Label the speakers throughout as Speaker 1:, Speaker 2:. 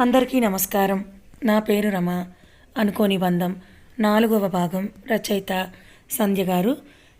Speaker 1: అందరికీ నమస్కారం. నా పేరు రమ. అనుకోని బంధం. నాలుగవ భాగం. రచయిత సంధ్య గారు.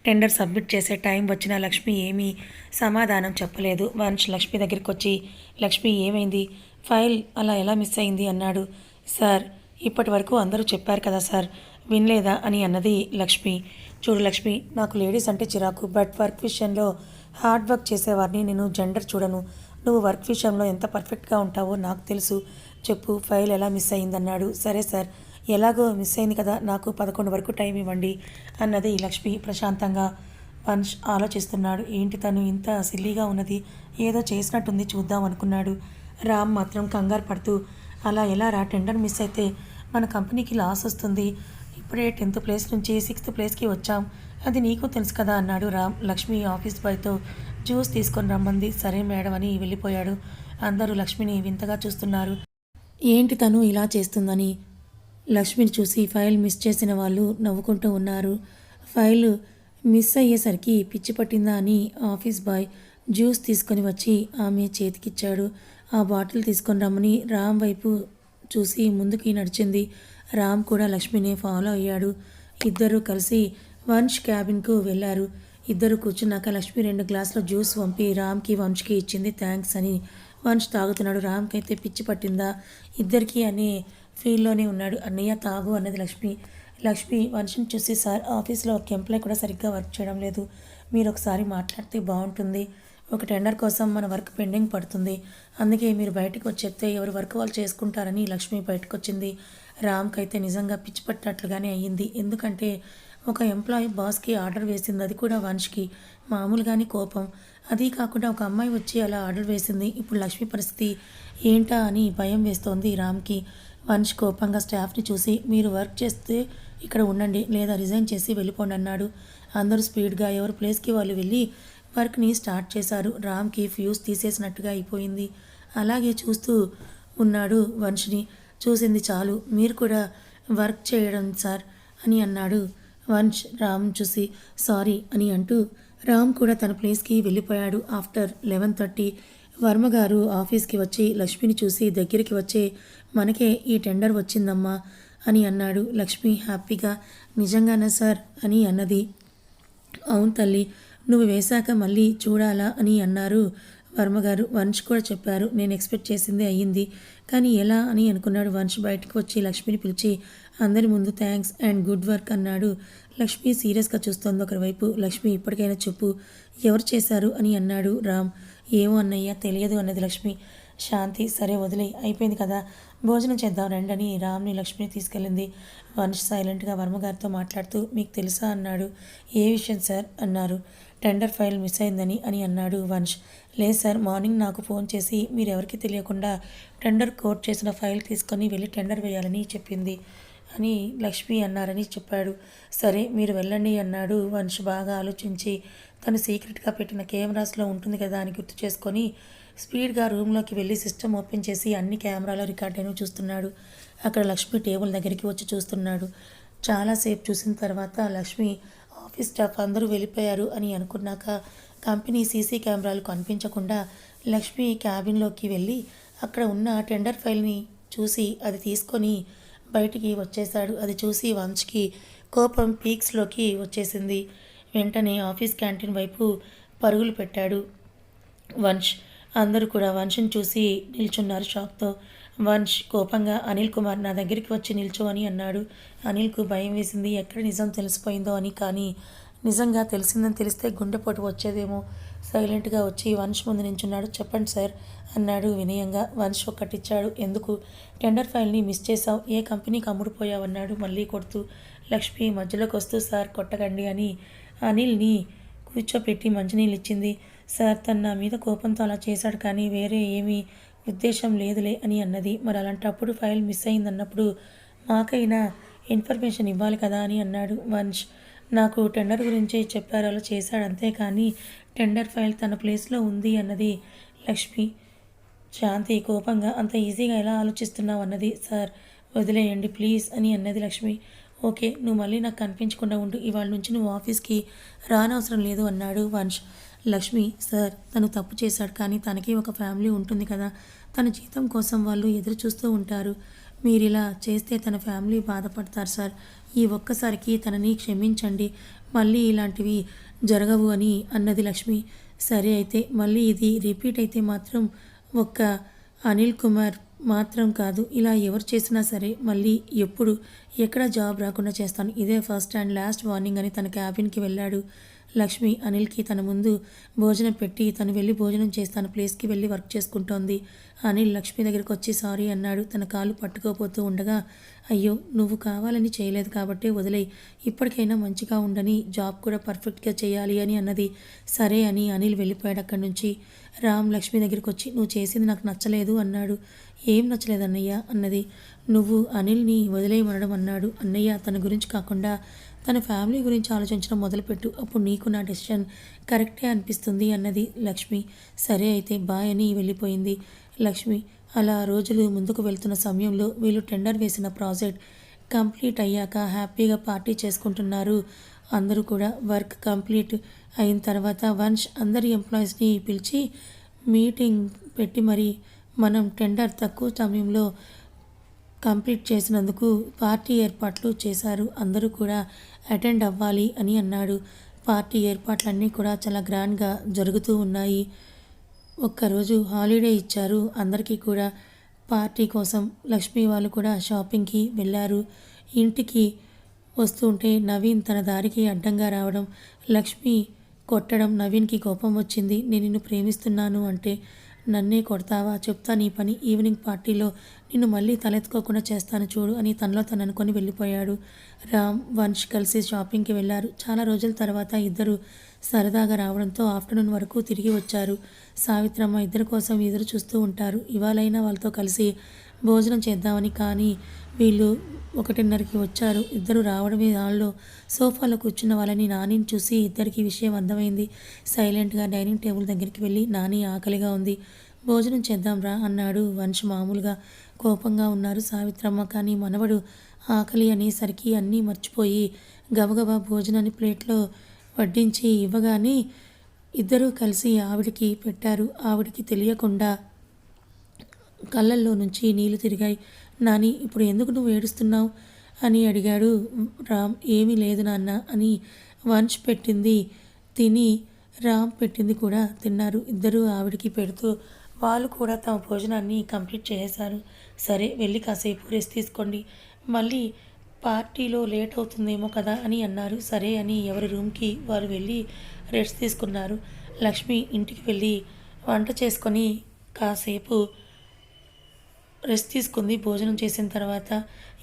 Speaker 1: టెండర్ సబ్మిట్ చేసే టైం వచ్చిన లక్ష్మి ఏమీ సమాధానం చెప్పలేదు. వంశ్ లక్ష్మి దగ్గరికి వచ్చి లక్ష్మి ఏమైంది? ఫైల్ అలా ఎలా మిస్ అయింది? అన్నాడు. సార్ ఇప్పటి వరకు అందరూ చెప్పారు కదా సార్ వినలేదా? అని అన్నది లక్ష్మి. చూడు లక్ష్మి నాకు లేడీస్ అంటే చిరాకు బట్ వర్క్ విషయంలో హార్డ్ వర్క్ చేసేవారిని నేను జెండర్ చూడను. నువ్వు వర్క్ విషయంలో ఎంత పర్ఫెక్ట్గా ఉంటావో నాకు తెలుసు. చెప్పు ఫైల్ ఎలా మిస్ అయిందన్నాడు. సరే సార్ ఎలాగో మిస్ అయింది కదా నాకు పదకొండు వరకు టైం ఇవ్వండి అన్నది లక్ష్మి ప్రశాంతంగా వంశ్ ఆలోచిస్తున్నాడు. ఏంటి తను ఇంత సిల్లీగా ఉన్నది? ఏదో చేసినట్టుంది చూద్దాం అనుకున్నాడు. రామ్ మాత్రం కంగారు పడుతూ అలా ఎలా రా టెండర్ మిస్ అయితే మన కంపెనీకి లాస్ వస్తుంది. ఇప్పుడే టెన్త్ ప్లేస్ నుంచి సిక్స్త్ ప్లేస్కి వచ్చాం. అది నీకు తెలుసు కదా అన్నాడు రామ్. లక్ష్మి ఆఫీస్ బాయ్తో జ్యూస్ తీసుకొని రమ్మంది. సరే మేడం అని వెళ్ళిపోయాడు. అందరూ లక్ష్మిని వింతగా చూస్తున్నారు. ఏంటి తను ఇలా చేస్తుందని? లక్ష్మిని చూసి ఫైల్ మిస్ చేసిన వాళ్ళు నవ్వుకుంటూ ఉన్నారు. ఫైల్ మిస్ అయ్యేసరికి పిచ్చి పట్టిందా అని ఆఫీస్ బాయ్ జ్యూస్ తీసుకొని వచ్చి ఆమె చేతికిచ్చాడు. ఆ బాటిల్ తీసుకొని రమ్మని రామ్ వైపు చూసి ముందుకి నడిచింది. రామ్ కూడా లక్ష్మిని ఫాలో అయ్యాడు. ఇద్దరు కలిసి వంశ్ క్యాబిన్కు వెళ్ళారు. ఇద్దరు కూర్చున్నాక లక్ష్మి రెండు గ్లాసుల జ్యూస్ పంపి రామ్కి వంశ్కి ఇచ్చింది థ్యాంక్స్ అని వంశ్ తాగుతున్నాడు. రామ్కి అయితే పిచ్చి పట్టిందా? ఇద్దరికీ అని ఫీల్లోనే ఉన్నాడు. అన్నయ్య తాగు అన్నది లక్ష్మి. లక్ష్మి వంశం చూసి సార్ ఆఫీస్లో ఒక ఎంప్లాయ్ కూడా సరిగ్గా వర్క్ చేయడం లేదు. మీరు ఒకసారి మాట్లాడితే బాగుంటుంది. ఒక టెండర్ కోసం మన వర్క్ పెండింగ్ పడుతుంది. అందుకే మీరు బయటకు వచ్చి చెప్తే ఎవరు వర్క్ వాళ్ళు చేసుకుంటారని లక్ష్మి బయటకు వచ్చింది రామ్కి అయితే నిజంగా పిచ్చి పట్టినట్లుగానే అయ్యింది. ఎందుకంటే ఒక ఎంప్లాయీ బాస్కి ఆర్డర్ వేసింది. అది కూడా వంశ్కి మామూలుగానే కోపం. అది కాకుండా ఒక అమ్మాయి వచ్చి అలా ఆర్డర్ వేసింది. ఇప్పుడు లక్ష్మి పరిస్థితి ఏంటా అని భయం వేస్తోంది రామ్కి. వంశ్ కోపంగా స్టాఫ్ని చూసి మీరు వర్క్ చేస్తే ఇక్కడ ఉండండి లేదా రిజైన్ చేసి వెళ్ళిపోండి అన్నాడు. అందరూ స్పీడ్గా ఎవరి ప్లేస్కి వాళ్ళు వెళ్ళి వర్క్ని స్టార్ట్ చేశారు. రామ్కి ఫ్యూజ్ తీసేసినట్టుగా అయిపోయింది. అలాగే చూస్తూ ఉన్నాడు వంశ్ని చూసింది చాలు. మీరు కూడా వర్క్ చేయడం సార్ అని అన్నాడు వంశ్ రామ్ చూసి సారీ అని అంటూ రామ్ కూడా తన ప్లేస్కి వెళ్ళిపోయాడు. ఆఫ్టర్ లెవెన్ థర్టీ వర్మ గారు ఆఫీస్కి వచ్చి లక్ష్మిని చూసి దగ్గరికి వచ్చే మనకే ఈ టెండర్ వచ్చిందమ్మా అని అన్నాడు. లక్ష్మి హ్యాపీగా నిజంగానా సార్? అని అన్నది. అవును తల్లి నువ్వు వేశాక మళ్ళీ చూడాలా అని అన్నారు. వర్మగారు వంశ్ కూడా చెప్పారు నేను ఎక్స్పెక్ట్ చేసింది అయ్యింది. కానీ ఎలా అని అనుకున్నాడు వంశ్ బయటకు వచ్చి లక్ష్మిని పిలిచి అందరి ముందు థ్యాంక్స్ అండ్ గుడ్ వర్క్ అన్నాడు. లక్ష్మి సీరియస్గా చూస్తోంది ఒకవైపు. లక్ష్మి ఇప్పటికైనా చెప్పు ఎవరు చేశారు అని అన్నాడు రామ్. ఏమో అన్నయ్య తెలియదు అన్నది లక్ష్మి. శాంతి సరే వదిలే అయిపోయింది కదా భోజనం చేద్దాం రండి అని రామ్ని లక్ష్మిని తీసుకెళ్ళింది. వంశ్ సైలెంట్గా వర్మగారితో మాట్లాడుతూ మీకు తెలుసా అన్నాడు. ఏ విషయం సార్? అన్నారు. టెండర్ ఫైల్ మిస్ అయిందని అని అన్నాడు వంశ్ లేదు సార్ మార్నింగ్ నాకు ఫోన్ చేసి మీరు ఎవరికి తెలియకుండా టెండర్ కోట్ చేసిన ఫైల్ తీసుకొని వెళ్ళి టెండర్ వేయాలని చెప్పింది అని లక్ష్మి అన్నారని చెప్పాడు. సరే మీరు వెళ్ళండి అన్నాడు వంశ్ బాగా ఆలోచించి. తను సీక్రెట్గా పెట్టిన కెమెరాస్లో ఉంటుంది కదా అని గుర్తు చేసుకొని స్పీడ్గా రూమ్లోకి వెళ్ళి సిస్టమ్ ఓపెన్ చేసి అన్ని కెమెరాలో రికార్డ్ అయిన చూస్తున్నాడు. అక్కడ లక్ష్మి టేబుల్ దగ్గరికి వచ్చి చూస్తున్నాడు. చాలాసేపు చూసిన తర్వాత లక్ష్మి ఆఫీస్ స్టాఫ్ అందరూ వెళ్ళిపోయారు అని అనుకున్నాక కంపెనీ సీసీ కెమెరాలు కనిపించకుండా లక్ష్మి క్యాబిన్లోకి వెళ్ళి అక్కడ ఉన్న టెండర్ ఫైల్ని చూసి అది తీసుకొని బయటికి వచ్చేశాడు. అది చూసి వంశ్కి కోపం పీక్స్లోకి వచ్చేసింది. వెంటనే ఆఫీస్ క్యాంటీన్ వైపు పరుగులు పెట్టాడు వంశ్. అందరూ కూడా వంశం చూసి నిల్చున్నారు షాక్తో. వంశ్ కోపంగా అనిల్ కుమార్ నా దగ్గరికి వచ్చి నిల్చో అని అన్నాడు. అనిల్కు భయం వేసింది. ఎక్కడ నిజం తెలిసిపోయిందో అని. కానీ నిజంగా తెలిసిందని తెలిస్తే గుండెపోటు వచ్చేదేమో. సైలెంట్గా వచ్చి వంశ్ ముందు నించున్నాడు చెప్పండి సార్ అన్నాడు వినయంగా. వంశ్ ఒక్కటిచ్చాడు. ఎందుకు? టెండర్ ఫైల్ని మిస్ చేసావు ఏ కంపెనీకి అమ్ముడుపోయావన్నాడు మళ్ళీ కొడుతూ. లక్ష్మి మధ్యలోకి వస్తూ సార్ కొట్టకండి అని. అనిల్ని కూర్చోపెట్టి మంచినీళ్ళు ఇచ్చింది సార్ తన నా మీద కోపంతో అలా చేశాడు కానీ వేరే ఏమీ ఉద్దేశం లేదులే అని అన్నది. మరి అలాంటప్పుడు ఫైల్ మిస్ అయిందన్నప్పుడు మాకైనా ఇన్ఫర్మేషన్ ఇవ్వాలి కదా అని అన్నాడు వంశ్ నాకు టెండర్ గురించి చెప్పారు అలా చేశాడు అంతేకాని టెండర్ ఫైల్ తన ప్లేస్లో ఉంది అన్నది లక్ష్మి. శాంతి కోపంగా అంత ఈజీగా ఎలా ఆలోచిస్తున్నావు అన్నది సార్. వదిలేయండి ప్లీజ్ అని అన్నది లక్ష్మి. ఓకే నువ్వు మళ్ళీ నాకు కనిపించకుండా ఉండు ఇవాళ నుంచి నువ్వు ఆఫీస్కి రానవసరం లేదు అన్నాడు వంశ్ లక్ష్మి సార్ తను తప్పు చేశాడు కానీ తనకి ఒక ఫ్యామిలీ ఉంటుంది కదా. తన జీతం కోసం వాళ్ళు ఎదురు చూస్తూ ఉంటారు. మీరు ఇలా చేస్తే తన ఫ్యామిలీ బాధపడతారు సార్. ఈ ఒక్కసారికి తనని క్షమించండి. మళ్ళీ ఇలాంటివి జరగవు అని అన్నది లక్ష్మి. సరే అయితే మళ్ళీ ఇది రిపీట్ అయితే మాత్రం ఒక్క అనిల్ కుమార్ మాత్రం కాదు. ఇలా ఎవరు చేసినా సరే మళ్ళీ ఎప్పుడు ఎక్కడ జాబ్ రాకుండా చేస్తాను. ఇదే ఫస్ట్ అండ్ లాస్ట్ వార్నింగ్ అని తన క్యాబిన్కి వెళ్ళాడు. లక్ష్మి అనిల్కి తన ముందు భోజనం పెట్టి తను వెళ్ళి భోజనం చేస్తాను ప్లేస్కి వెళ్ళి వర్క్ చేసుకుంటోంది. అనిల్ లక్ష్మి దగ్గరికి వచ్చి సారీ అన్నాడు. తన కాలు పట్టుకోపోతూ ఉండగా అయ్యో నువ్వు కావాలని చేయలేదు కాబట్టి వదిలే ఇప్పటికైనా మంచిగా ఉండని జాబ్ కూడా పర్ఫెక్ట్గా చేయాలి అని అన్నది. సరే అని అనిల్ వెళ్ళిపోయాడు అక్కడి నుంచి. రామ్ లక్ష్మి దగ్గరికి వచ్చి నువ్వు చేసింది నాకు నచ్చలేదు అన్నాడు. ఏం నచ్చలేదు అన్నయ్య అన్నది. నువ్వు అనిల్ని వదిలేయమనడం అన్నాడు. అన్నయ్య తన గురించి కాకుండా తన ఫ్యామిలీ గురించి ఆలోచించడం మొదలుపెట్టు. అప్పుడు నీకు నా డెసిషన్ కరెక్టే అనిపిస్తుంది అన్నది లక్ష్మి. సరే అయితే బాయ్ అని వెళ్ళిపోయింది. లక్ష్మి అలా రోజులు ముందుకు వెళ్తున్న సమయంలో వీళ్ళు టెండర్ వేసిన ప్రాజెక్ట్ కంప్లీట్ అయ్యాక హ్యాపీగా పార్టీ చేసుకుంటున్నారు. అందరూ కూడా వర్క్ కంప్లీట్ అయిన తర్వాత వన్స్ అందరి ఎంప్లాయీస్ని పిలిచి మీటింగ్ పెట్టి మరి మనం టెండర్ తక్కువ సమయంలో కంప్లీట్ చేసినందుకు పార్టీ ఏర్పాట్లు చేశారు. అందరూ కూడా అటెండ్ అవ్వాలి అని అన్నాడు. పార్టీ ఏర్పాట్లన్నీ కూడా చాలా గ్రాండ్గా జరుగుతూ ఉన్నాయి. ఒక్కరోజు హాలిడే ఇచ్చారు. అందరికీ కూడా పార్టీ కోసం లక్ష్మి వాళ్ళు కూడా షాపింగ్కి వెళ్ళారు. ఇంటికి వస్తుంటే నవీన్ తన దారికి అడ్డంగా రావడం లక్ష్మి కొట్టడం నవీన్కి కోపం వచ్చింది. నేను నిన్ను ప్రేమిస్తున్నాను అంటే నన్నే కొడతావా? చెప్తా నీ పని ఈవినింగ్ పార్టీలో నిన్ను మళ్ళీ తలెత్తుకోకుండా చేస్తాను చూడు అని తనలో తను అనుకొని వెళ్ళిపోయాడు. రామ్ వంశ్ కలిసి షాపింగ్కి వెళ్ళారు. చాలా రోజుల తర్వాత ఇద్దరు సరదాగా రావడంతో ఆఫ్టర్నూన్ వరకు తిరిగి వచ్చారు. సావిత్రమ్మ ఇద్దరి కోసం ఎదురు చూస్తూ ఉంటారు. ఇవాళైనా వాళ్ళతో కలిసి భోజనం చేద్దామని కానీ వీళ్ళు ఒకటిన్నరకి వచ్చారు. ఇద్దరు రావడమే దానిలో సోఫాలో కూర్చున్న వాళ్ళని నానిని చూసి ఇద్దరికి విషయం అర్థమైంది. సైలెంట్గా డైనింగ్ టేబుల్ దగ్గరికి వెళ్ళి నాని ఆకలిగా ఉంది. భోజనం చేద్దాం రా అన్నాడు వంశ్ మామూలుగా. కోపంగా ఉన్నారు. సావిత్రమ్మ కానీ మనవడు ఆకలి అనేసరికి అన్నీ మర్చిపోయి గబగబా భోజనాన్ని ప్లేట్లో వడ్డించి ఇవ్వగానే ఇద్దరూ కలిసి ఆవిడికి పెట్టారు. ఆవిడికి తెలియకుండా కళ్ళల్లో నుంచి నీళ్ళు తిరిగాయి. నాని ఇప్పుడు ఎందుకు నువ్వు ఏడుస్తున్నావు? అని అడిగాడు. రామ్ ఏమీ లేదు నాన్న అని వంచ్ పెట్టింది తిని రామ్ పెట్టింది కూడా తిన్నారు. ఇద్దరూ ఆవిడికి పెడుతూ వాళ్ళు కూడా తమ భోజనాన్ని కంప్లీట్ చేసేశారు. సరే వెళ్ళి కాసేపు రెస్ట్ తీసుకోండి. మళ్ళీ పార్టీలో లేట్ అవుతుందేమో కదా అని అన్నారు. సరే అని ఎవరి రూమ్కి వారు వెళ్ళి రెస్ట్ తీసుకున్నారు. లక్ష్మి ఇంటికి వెళ్ళి వంట చేసుకొని కాసేపు రెస్ట్ తీసుకుంది. భోజనం చేసిన తర్వాత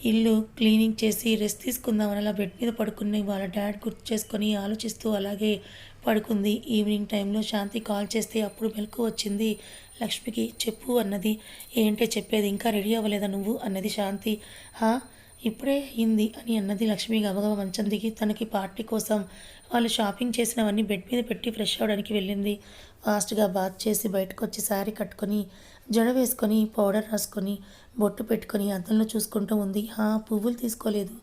Speaker 1: ఇల్లు క్లీనింగ్ చేసి రెస్ట్ తీసుకుందామని అలా బెడ్ మీద పడుకుని వాళ్ళ డాడ్ గుర్తు చేసుకొని ఆలోచిస్తూ అలాగే పడుకుంది. ఈవినింగ్ టైంలో శాంతి కాల్ చేస్తే అప్పుడు మెలకు వచ్చింది. లక్ష్మికి చెప్పు అన్నది. ఏంటే చెప్పేది? ఇంకా రెడీ అవ్వలేదా నువ్వు? అన్నది శాంతి. హా? ఇప్పుడే అయింది అని అన్నది లక్ష్మి గబగబ మంచం దిగి తనకి పార్టీ కోసం వాళ్ళు షాపింగ్ చేసినవన్నీ బెడ్ మీద పెట్టి ఫ్రెష్ అవ్వడానికి వెళ్ళింది. ఫాస్ట్గా బాత్ చేసి బయటకు వచ్చి శారీ కట్టుకొని జడ వేసుకొని పౌడర్ రాసుకొని బొట్టు పెట్టుకొని అద్దంలో చూసుకుంటూ ఉంది. హా? పువ్వులు తీసుకోలేదు.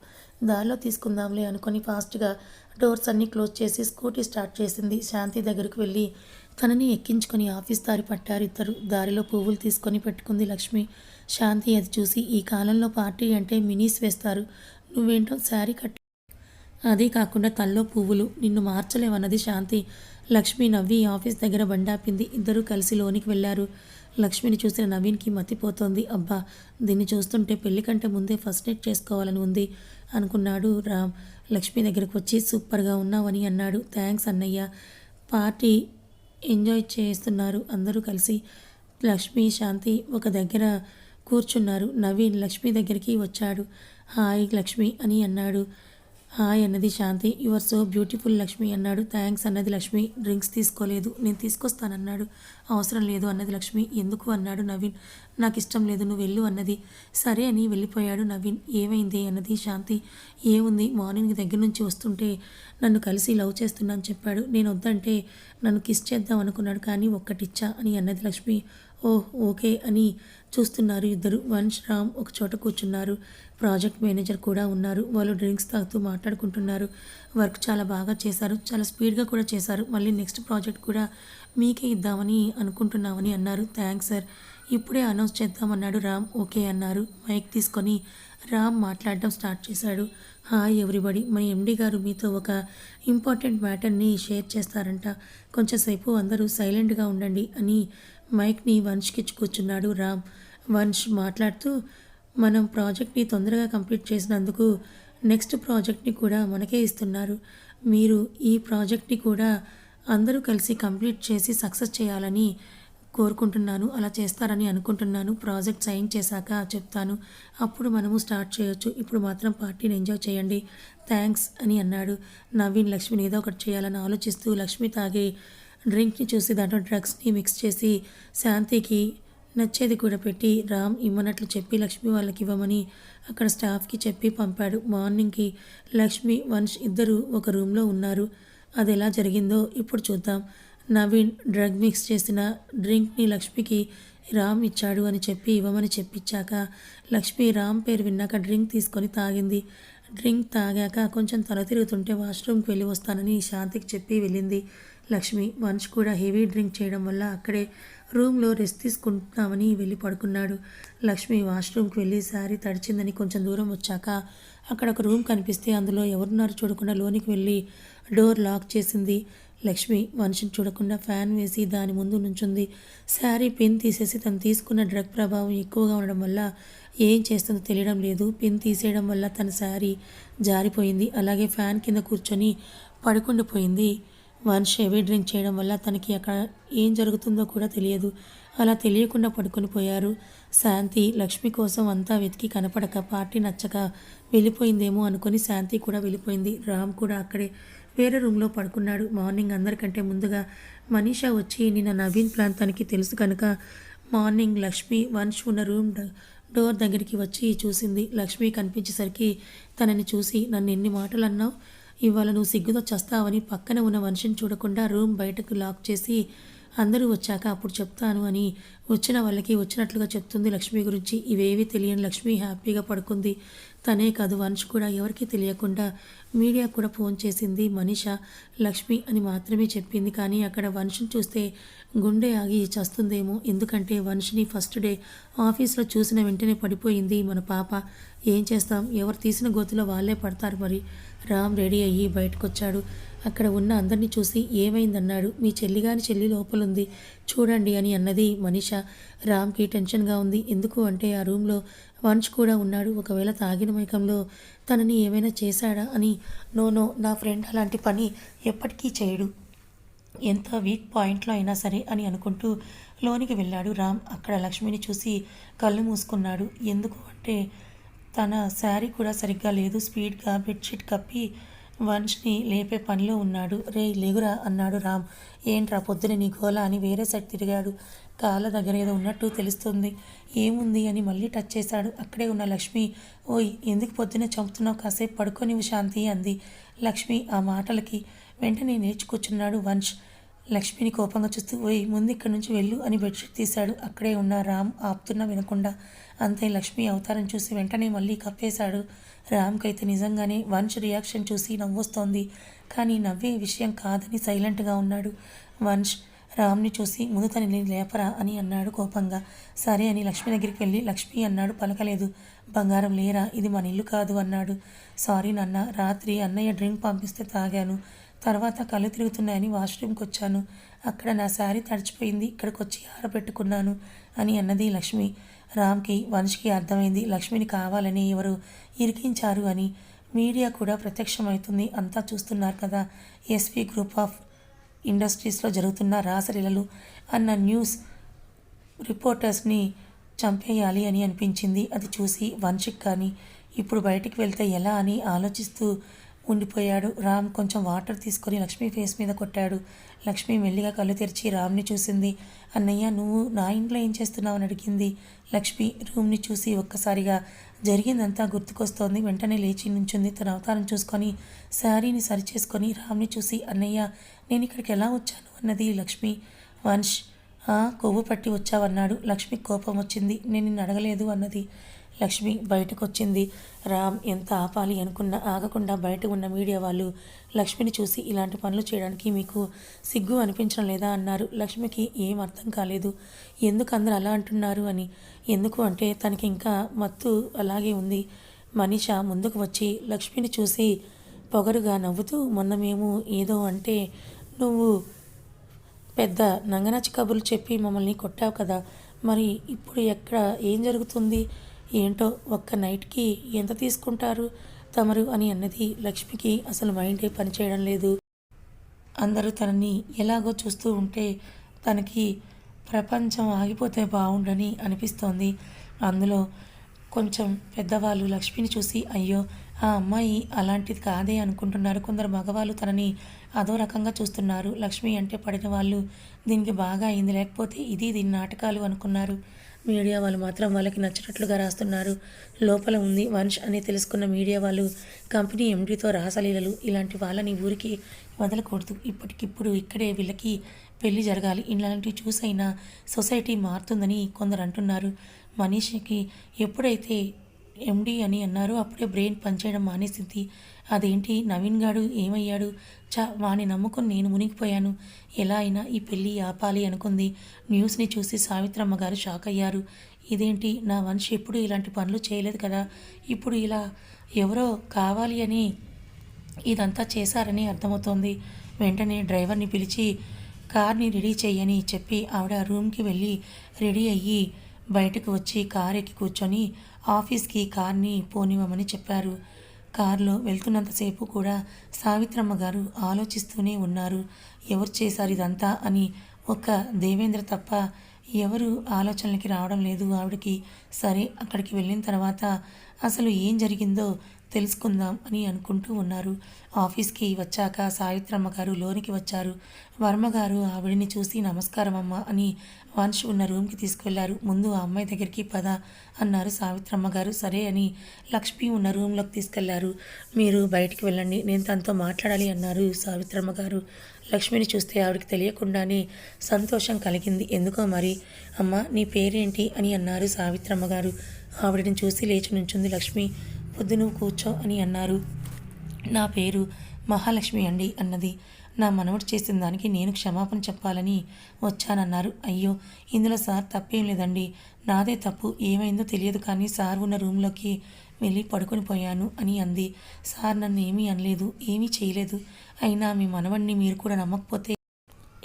Speaker 1: దారిలో తీసుకుందాంలే అనుకొని ఫాస్ట్గా డోర్స్ అన్నీ క్లోజ్ చేసి స్కూటీ స్టార్ట్ చేసింది. శాంతి దగ్గరకు వెళ్ళి తనని ఎక్కించుకొని ఆఫీస్ దారి పట్టారు ఇద్దరు. దారిలో పువ్వులు తీసుకొని పెట్టుకుంది లక్ష్మి. శాంతి అది చూసి ఈ కాలంలో పార్టీ అంటే మినీస్ వేస్తారు. నువ్వేంటో శారీ కట్టి. అదే కాకుండా తల్లో పువ్వులు. నిన్ను మార్చలేవన్నది శాంతి. లక్ష్మి నవ్వి ఆఫీస్ దగ్గర బండాపింది. ఇద్దరూ కలిసి లోనికి వెళ్ళారు. లక్ష్మిని చూసిన నవీన్కి మతిపోతోంది. అబ్బా దీన్ని చూస్తుంటే పెళ్ళి కంటే ముందే ఫస్ట్ ఎయిడ్ చేసుకోవాలని ఉంది అనుకున్నాడు రామ్. లక్ష్మి దగ్గరకు వచ్చి సూపర్గా ఉన్నావని అన్నాడు. థ్యాంక్స్ అన్నయ్య. పార్టీ ఎంజాయ్ చేస్తున్నారు. అందరూ కలిసి లక్ష్మి శాంతి ఒక దగ్గర కూర్చున్నారు. నవీన్ లక్ష్మి దగ్గరికి వచ్చాడు. హాయ్ లక్ష్మి అని అన్నాడు. హాయ్ అన్నది Shanti. Your so beautiful Lakshmi అన్నాడు. థ్యాంక్స్ అన్నది లక్ష్మి. డ్రింక్స్ తీసుకోలేదు. నేను తీసుకొస్తానన్నాడు. అవసరం లేదు అన్నది లక్ష్మి. ఎందుకు అన్నాడు నవీన్. నాకు ఇష్టం లేదు నువ్వు వెళ్ళు అన్నది. సరే అని వెళ్ళిపోయాడు నవీన్. ఏమైంది అన్నది శాంతి. ఏముంది? మార్నింగ్ దగ్గర నుంచి వస్తుంటే నన్ను కలిసి లవ్ చేస్తున్నాను చెప్పాడు. నేను వద్దంటే నన్ను కిస్ చేద్దాం అనుకున్నాడు కానీ ఒక్కటిచ్చా అని అన్నది లక్ష్మి. ఓహ్ ఓకే అని చూస్తున్నారు ఇద్దరు. వంశ్ రామ్ ఒక చోట కూర్చున్నారు. ప్రాజెక్ట్ మేనేజర్ కూడా ఉన్నారు. వాళ్ళు డ్రింక్స్ తాగుతూ మాట్లాడుకుంటున్నారు. వర్క్ చాలా బాగా చేశారు. చాలా స్పీడ్గా కూడా చేశారు. మళ్ళీ నెక్స్ట్ ప్రాజెక్ట్ కూడా మీకే ఇద్దామని అనుకుంటున్నామని అన్నారు. Thanks sir. ఇప్పుడే అనౌన్స్ చేద్దామన్నాడు రామ్. ఓకే అన్నారు. మైక్ తీసుకొని రామ్ మాట్లాడడం స్టార్ట్ చేశాడు. Hi everybody. మా ఎండి గారు మీతో ఒక ఇంపార్టెంట్ మ్యాటర్ని షేర్ చేస్తారంట. కొంచెంసేపు అందరూ సైలెంట్గా ఉండండి అని మైక్ని వంశ్కి కూర్చున్నాడు రామ్. వంశ్ మాట్లాడుతూ మనం ప్రాజెక్ట్ని తొందరగా కంప్లీట్ చేసినందుకు నెక్స్ట్ ప్రాజెక్ట్ని కూడా మనకే ఇస్తున్నారు. మీరు ఈ ప్రాజెక్ట్ని కూడా అందరూ కలిసి కంప్లీట్ చేసి సక్సెస్ చేయాలని కోరుకుంటున్నాను అలా చేస్తారని అనుకుంటున్నాను. ప్రాజెక్ట్ సైన్ చేశాక చెప్తాను. అప్పుడు మనము స్టార్ట్ చేయొచ్చు. ఇప్పుడు మాత్రం పార్టీని ఎంజాయ్ చేయండి. థ్యాంక్స్ అని అన్నాడు. నవీన్ లక్ష్మిని ఏదో ఒకటి చేయాలని ఆలోచిస్తూ లక్ష్మి తాగే డ్రింక్ని చూసి దాంట్లో డ్రగ్స్ని మిక్స్ చేసి శాంతికి నచ్చేది కూడా పెట్టి రామ్ ఇమ్మన్నట్లు చెప్పి లక్ష్మి వాళ్ళకి ఇవ్వమని అక్కడ స్టాఫ్కి చెప్పి పంపాడు. మార్నింగ్కి లక్ష్మి వంశ్ ఇద్దరు ఒక రూమ్లో ఉన్నారు. అది ఎలా జరిగిందో ఇప్పుడు చూద్దాం. నవీన్ డ్రగ్ మిక్స్ చేసిన డ్రింక్ని లక్ష్మికి రామ్ ఇచ్చాడు అని చెప్పి ఇవ్వమని చెప్పించాక లక్ష్మి రామ్ పేరు విన్నాక డ్రింక్ తీసుకొని తాగింది. డ్రింక్ తాగాక కొంచెం తల తిరుగుతుంటే వాష్రూమ్కి వెళ్ళి వస్తానని శాంతికి చెప్పి వెళ్ళింది. లక్ష్మి వంశ్ కూడా హెవీ డ్రింక్ చేయడం వల్ల అక్కడే రూమ్లో రెస్ట్ తీసుకుంటామని వెళ్ళి పడుకున్నాడు. లక్ష్మి వాష్రూమ్కి వెళ్ళి సారీ తడిచిందని కొంచెం దూరం వచ్చాక అక్కడ ఒక రూమ్ కనిపిస్తే అందులో ఎవరున్నారు చూడకుండా లోనికి వెళ్ళి డోర్ లాక్ చేసింది. లక్ష్మి మనిషిని చూడకుండా ఫ్యాన్ వేసి దాని ముందు నుంచుంది. శారీ పిన్ తీసేసి తను తీసుకున్న డ్రగ్ ప్రభావం ఎక్కువగా ఉండడం వల్ల ఏం చేస్తుందో తెలియడం లేదు. పిన్ తీసేయడం వల్ల తన శారీ జారిపోయింది. అలాగే ఫ్యాన్ కింద కూర్చొని పడుకుండిపోయింది. వంశ్ హెవీ డ్రింక్ చేయడం వల్ల తనకి అక్కడ ఏం జరుగుతుందో కూడా తెలియదు. అలా తెలియకుండా పడుకొని పోయారు. శాంతి లక్ష్మి కోసం అంతా వెతికి కనపడక పార్టీ నచ్చక వెళ్ళిపోయిందేమో అనుకొని శాంతి కూడా వెళ్ళిపోయింది. రామ్ కూడా అక్కడే వేరే రూమ్లో పడుకున్నాడు. మార్నింగ్ అందరికంటే ముందుగా మనీషా వచ్చి నిన్న నవీన్ ప్లాన్ తనకి తెలుసు కనుక మార్నింగ్ లక్ష్మి వంశ్ ఉన్న రూమ్ డోర్ దగ్గరికి వచ్చి చూసింది. లక్ష్మి కనిపించేసరికి తనని చూసి నన్ను ఎన్ని మాటలు అన్నావు ఇవాళ నువ్వు సిగ్గుతో చస్తావని పక్కన ఉన్న మనిషిని చూడకుండా రూమ్ బయటకు లాక్ చేసి అందరూ వచ్చాక అప్పుడు చెప్తాను అని వచ్చిన వాళ్ళకి వచ్చినట్లుగా చెప్తుంది లక్ష్మి గురించి. ఇవేవి తెలియని లక్ష్మి హ్యాపీగా పడుకుంది. తనే కాదు వంశ్ కూడా ఎవరికీ తెలియకుండా మీడియా కూడా ఫోన్ చేసింది మనీష లక్ష్మి అని మాత్రమే చెప్పింది. కానీ అక్కడ వంశుని చూస్తే గుండె ఆగి చస్తుందేమో. ఎందుకంటే వంశుని ఫస్ట్ డే ఆఫీస్లో చూసిన వెంటనే పడిపోయింది మన పాప. ఏం చేస్తాం? ఎవరు తీసిన గోతులో వాళ్ళే పడతారు మరి. రామ్ రెడీ అయ్యి బయటకొచ్చాడు. అక్కడ ఉన్న అందరినీ చూసి ఏమైందన్నాడు. మీ చెల్లిగాని చెల్లి లోపలుంది. చూడండి అని అన్నది మనిష. రామ్కి టెన్షన్గా ఉంది. ఎందుకు అంటే ఆ రూమ్లో వంశ్ కూడా ఉన్నాడు. ఒకవేళ తాగిన మైకంలో తనని ఏమైనా చేశాడా అని. నో నో నా ఫ్రెండ్ అలాంటి పని ఎప్పటికీ చేయడు. ఎంత వీక్ పాయింట్లో అయినా సరే అని అనుకుంటూ లోనికి వెళ్ళాడు రామ్. అక్కడ లక్ష్మిని చూసి కళ్ళు మూసుకున్నాడు. ఎందుకు అంటే తన శారీ కూడా సరిగ్గా లేదు. స్పీడ్గా బెడ్షీట్ కప్పి వంశ్ని లేపే పనిలో ఉన్నాడు. రే లేగురా అన్నాడు రామ్. ఏంట్రా పొద్దున నీ గోల అని వేరే సైడ్ తిరిగాడు. కాళ్ళ దగ్గర ఏదో ఉన్నట్టు తెలుస్తుంది. ఏముంది అని మళ్ళీ టచ్ చేశాడు. అక్కడే ఉన్న లక్ష్మి. ఓయ్ ఎందుకు పొద్దున చంపుతున్నావు? కాసేపు పడుకోనివ్వు శాంతి అంది లక్ష్మి ఆ మాటలకి. వెంటనే నేర్చుకొచ్చున్నాడు వంశ్. లక్ష్మిని కోపంగా చూస్తూ ఓయ్ ముందు ఇక్కడి నుంచి వెళ్ళు అని బెడ్షీట్ తీశాడు. అక్కడే ఉన్న రామ్ ఆపుతున్నా వినకుండా అంతే లక్ష్మి అవతారం చూసి వెంటనే మళ్ళీ కప్పేశాడు. రామ్కి అయితే నిజంగానే వంశ్ రియాక్షన్ చూసి నవ్వొస్తోంది. కానీ నవ్వే విషయం కాదని సైలెంట్గా ఉన్నాడు. వంశ్ రామ్ని చూసి ముందు తనని లేపరా అని అన్నాడు కోపంగా. సరే అని లక్ష్మి దగ్గరికి వెళ్ళి లక్ష్మి అన్నాడు పలకలేదు. బంగారం లేరా? ఇది మన ఇల్లు కాదు అన్నాడు. సారీ నాన్న రాత్రి అన్నయ్య డ్రింక్ పంపిస్తే తాగాను. తర్వాత కళ్ళు తిరుగుతున్నాయని వాష్రూమ్కి వచ్చాను. అక్కడ నా శారీ తడిచిపోయింది. ఇక్కడికి వచ్చి ఆరబెట్టుకున్నాను అని అన్నది లక్ష్మి. రామ్కి వంశ్కి అర్థమైంది. లక్ష్మిని కావాలని ఎవరు ఇరికించారు అని. మీడియా కూడా ప్రత్యక్షమవుతుంది. అంతా చూస్తున్నారు కదా. ఎస్పీ గ్రూప్ ఆఫ్ ఇండస్ట్రీస్లో జరుగుతున్న రాసలీలలు అన్న న్యూస్ రిపోర్టర్స్ని చంపేయాలి అని అనిపించింది. అది చూసి వంశిక్ కానీ ఇప్పుడు బయటికి వెళ్తే ఎలా అని ఆలోచిస్తూ ఉండిపోయాడు. రామ్ కొంచెం వాటర్ తీసుకొని లక్ష్మి ఫేస్ మీద కొట్టాడు. లక్ష్మి మెల్లిగా కళ్ళు తెరిచి రామ్ని చూసింది. అన్నయ్య నువ్వు నా ఇంట్లో ఏం చేస్తున్నావు అని అడిగింది. లక్ష్మి రూమ్ని చూసి ఒక్కసారిగా జరిగిందంతా గుర్తుకొస్తోంది. వెంటనే లేచి నుంచుంది. తన అవతారం చూసుకొని శారీని సరిచేసుకొని రామ్ని చూసి అన్నయ్య నేను ఇక్కడికి ఎలా వచ్చాను? అన్నది లక్ష్మి. వంశ్ ఆ కొవ్వు పట్టి వచ్చావన్నాడు. లక్ష్మి కోపం వచ్చింది. నేను నిన్ను అడగలేదు అన్నది. లక్ష్మి బయటకు వచ్చింది రామ్ ఎంత ఆపాలి అనుకున్నా ఆగకుండా బయట ఉన్న మీడియా వాళ్ళు లక్ష్మిని చూసి ఇలాంటి పనులు చేయడానికి మీకు సిగ్గు అనిపించడం లేదా అన్నారు. లక్ష్మికి ఏం అర్థం కాలేదు. ఎందుకు అందరు అలా అంటున్నారు అని. ఎందుకు అంటే తనకి ఇంకా మత్తు అలాగే ఉంది. మనీష ముందుకు వచ్చి లక్ష్మిని చూసి పొగరుగా నవ్వుతూ మొన్న మేము ఏదో అంటే నువ్వు పెద్ద నంగనాచి కబుర్లు చెప్పి మమ్మల్ని కొట్టావు కదా. మరి ఇప్పుడు ఎక్కడ ఏం జరుగుతుంది? ఏంటో ఒక్క నైట్కి ఎంత తీసుకుంటారు? తమరు అని అన్నది లక్ష్మికి అసలు మైండే పనిచేయడం లేదు. అందరూ తనని ఎలాగో చూస్తూ ఉంటే తనకి ప్రపంచం ఆగిపోతే బాగుండని అనిపిస్తోంది. అందులో కొంచెం పెద్దవాళ్ళు లక్ష్మిని చూసి అయ్యో ఆ అమ్మాయి అలాంటిది కాదే అనుకుంటున్నారు. కొందరు మగవాళ్ళు తనని అదో రకంగా చూస్తున్నారు. లక్ష్మి అంటే పడిన వాళ్ళు దీనికి బాగా అయింది. లేకపోతే ఇది దీని నాటకాలు అనుకున్నారు. మీడియా వాళ్ళు మాత్రం వాళ్ళకి నచ్చినట్లుగా రాస్తున్నారు. లోపల ఉంది వంశ్ అని తెలుసుకున్న మీడియా వాళ్ళు కంపెనీ ఎండీతో రాసలీలలు ఇలాంటి వాళ్ళని ఊరికి వదలకూడదు. ఇప్పటికిప్పుడు ఇక్కడే వీళ్ళకి పెళ్ళి జరగాలి. ఇలాంటివి చూసైనా సొసైటీ మారుతుందని కొందరు అంటున్నారు. మనిషికి ఎప్పుడైతే ఎండి అని అన్నారు. అప్పుడే బ్రెయిన్ పనిచేయడం మానేసింది. అదేంటి? నవీన్ గాడు ఏమయ్యాడు? చా వాని నమ్ముకుని నేను మునిగిపోయాను. ఎలా అయినా ఈ పెళ్ళి ఆపాలి అనుకుంది. న్యూస్ని చూసి సావిత్రమ్మ గారు షాక్ అయ్యారు. ఇదేంటి? నా వంశీ ఎప్పుడు ఇలాంటి పనులు చేయలేదు కదా. ఇప్పుడు ఇలా ఎవరో కావాలి అని ఇదంతా చేశారని అర్థమవుతోంది. వెంటనే డ్రైవర్ని పిలిచి కార్ని రెడీ చేయని చెప్పి ఆవిడ రూమ్కి వెళ్ళి రెడీ అయ్యి బయటకు వచ్చి కార్ ఎక్కి కూర్చొని ఆఫీస్కి కార్ని పోనివ్వమని చెప్పారు. కారులో వెళ్తున్నంతసేపు కూడా సావిత్రమ్మ గారు ఆలోచిస్తూనే ఉన్నారు. ఎవరు చేశారు ఇదంతా అని ఒక్క దేవేంద్ర తప్ప ఎవరు ఆలోచనలకి రావడం లేదు. ఆవిడకి సరే అక్కడికి వెళ్ళిన తర్వాత అసలు ఏం జరిగిందో తెలుసుకుందాం అని అనుకుంటూ ఉన్నారు. ఆఫీస్కి వచ్చాక సావిత్రమ్మ గారు లోనికి వచ్చారు. వర్మ గారు ఆవిడని చూసి నమస్కారం అమ్మ అని వంశ్ ఉన్న రూమ్కి తీసుకెళ్ళారు. ముందు ఆ అమ్మాయి దగ్గరికి పద అన్నారు సావిత్రమ్మ గారు. సరే అని లక్ష్మి ఉన్న రూమ్లోకి తీసుకెళ్ళారు. మీరు బయటికి వెళ్ళండి నేను తనతో మాట్లాడాలి అన్నారు సావిత్రమ్మ గారు. లక్ష్మిని చూస్తే ఆవిడకి తెలియకుండానే సంతోషం కలిగింది. ఎందుకో మరి? అమ్మ నీ పేరేంటి? అని అన్నారు సావిత్రమ్మ గారు. ఆవిడని చూసి లేచి నుంచుంది లక్ష్మి. వద్దు నువ్వు కూర్చో అని అన్నారు. నా పేరు మహాలక్ష్మి అండి అన్నది. నా మనవడు చేసిన దానికి నేను క్షమాపణ చెప్పాలని వచ్చానన్నారు. అయ్యో ఇందులో సార్ తప్పేం లేదండి. నాదే తప్పు ఏమైందో తెలియదు కానీ సార్ ఉన్న రూమ్లోకి వెళ్ళి పడుకొని పోయాను అని అంది. సార్ నన్ను ఏమీ అనలేదు ఏమీ చేయలేదు. అయినా మీ మనవడిని మీరు కూడా నమ్మకపోతే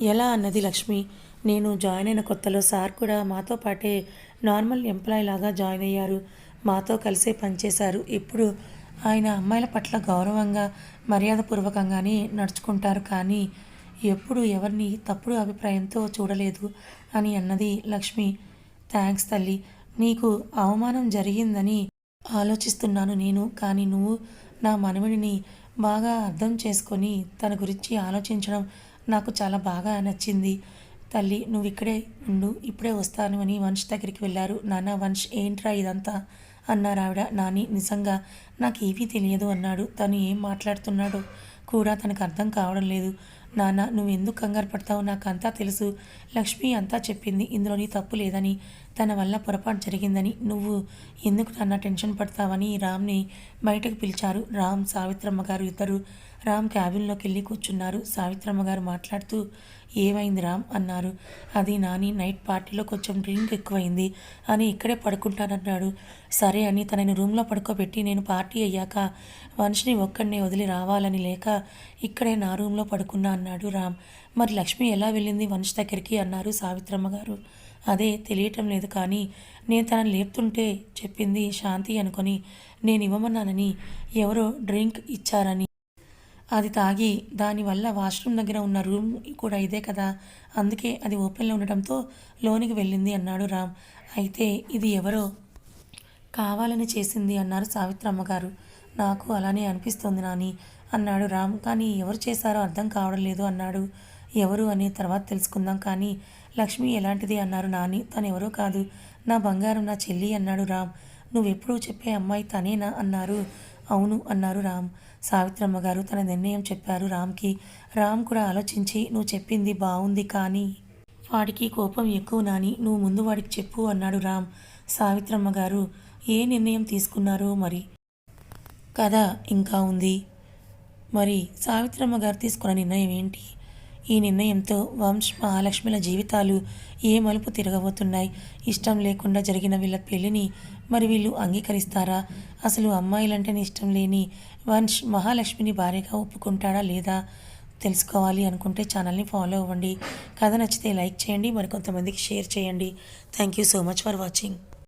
Speaker 1: ఎలా అన్నది లక్ష్మి. నేను జాయిన్ అయిన కొత్తలో సార్ కూడా మాతో పాటే నార్మల్ ఎంప్లాయీ లాగా జాయిన్ అయ్యారు. మాతో కలిసే పనిచేశారు ఇప్పుడు ఆయన అమ్మాయిల పట్ల గౌరవంగా మర్యాదపూర్వకంగానే నడుచుకుంటారు. కానీ ఎప్పుడు ఎవరిని తప్పుడు అభిప్రాయంతో చూడలేదు అని అన్నది లక్ష్మి. థ్యాంక్స్ తల్లి. నీకు అవమానం జరిగిందని ఆలోచిస్తున్నాను నేను. కానీ నువ్వు నా మనవడిని బాగా అర్థం చేసుకొని తన గురించి ఆలోచించడం నాకు చాలా బాగా నచ్చింది. తల్లి నువ్వు ఇక్కడే ఉండు. ఇప్పుడే వస్తాను అని వంశ్ దగ్గరికి వెళ్ళారు. నాన్న వంశ్ ఏంట్రా ఇదంతా? అన్నారు ఆవిడ. నాని నిజంగా నాకు ఏమీ తెలియదు అన్నాడు. తను ఏం మాట్లాడుతున్నాడో కూడా తనకు అర్థం కావడం లేదు. నాన్న నువ్వు ఎందుకు కంగారు పడతావు? నాకు అంతా తెలుసు. లక్ష్మి అంతా చెప్పింది. ఇందులోని తప్పు లేదని తన వల్ల పొరపాటు జరిగిందని. నువ్వు ఎందుకు నాన్న టెన్షన్ పడతావని రామ్ని బయటకు పిలిచారు. రామ్ సావిత్రమ్మ గారు ఇద్దరు రామ్ క్యాబిన్లోకి వెళ్ళి కూర్చున్నారు. సావిత్రమ్మ గారు మాట్లాడుతూ ఏమైంది రామ్? అన్నారు. అది నాని నైట్ పార్టీలో కొంచెం డ్రింక్ ఎక్కువైంది. అని ఇక్కడే పడుకుంటానన్నాడు. సరే అని తనని రూమ్లో పడుకోబెట్టి నేను పార్టీ అయ్యాక మనిషిని ఒక్కడినే వదిలి రావాలని లేక ఇక్కడే నా రూమ్లో పడుకున్నా అన్నాడు రామ్. మరి లక్ష్మి ఎలా వెళ్ళింది వంశ దగ్గరికి? అన్నారు సావిత్రమ్మ గారు. అదే తెలియటం లేదు కానీ నేను తనని లేపుతుంటే చెప్పింది శాంతి అనుకొని నేను ఇవ్వమన్నానని ఎవరో డ్రింక్ ఇచ్చారని. అది తాగి దానివల్ల వాష్రూమ్ దగ్గర ఉన్న రూమ్ కూడా ఇదే కదా. అందుకే అది ఓపెన్లో ఉండటంతో లోనికి వెళ్ళింది అన్నాడు రామ్. అయితే ఇది ఎవరో కావాలని చేసింది అన్నారు సావిత్రమ్మ గారు. నాకు అలానే అనిపిస్తుంది నాని. అన్నాడు రామ్. కానీ ఎవరు చేశారో అర్థం కావడం లేదు అన్నాడు. ఎవరు అని తర్వాత తెలుసుకుందాం. కానీ లక్ష్మి ఎలాంటిది అన్నారు నాని. తను ఎవరో కాదు. నా బంగారం నా చెల్లి అన్నాడు రామ్. నువ్వెప్పుడూ చెప్పే అమ్మాయి తనేనా అన్నారు. అవును అన్నారు రామ్. సావిత్రమ్మ గారు తన నిర్ణయం చెప్పారు రామ్కి. రామ్ కూడా ఆలోచించి నువ్వు చెప్పింది బాగుంది కానీ వాడికి కోపం ఎక్కువ నాని. నువ్వు ముందు వాడికి చెప్పు అన్నాడు రామ్. సావిత్రమ్మ గారు ఏ నిర్ణయం తీసుకున్నారో మరి. కథ ఇంకా ఉంది. మరి సావిత్రమ్మ గారు తీసుకున్న నిర్ణయం ఏంటి? ఈ నిర్ణయంతో వంశ్ మహాలక్ష్మిల జీవితాలు ఏ మలుపు తిరగబోతున్నాయి? ఇష్టం లేకుండా జరిగిన వీళ్ళ పెళ్ళిని మరి వీళ్ళు అంగీకరిస్తారా? అసలు అమ్మాయిలంటేనే ఇష్టం లేని వంశ్ మహాలక్ష్మిని భార్యగా ఒప్పుకుంటాడా లేదా? తెలుసుకోవాలి అనుకుంటే ఛానల్ని ఫాలో అవ్వండి. కథ నచ్చితే లైక్ చేయండి. మరి కొంతమందికి షేర్ చేయండి. Thank you so much for watching.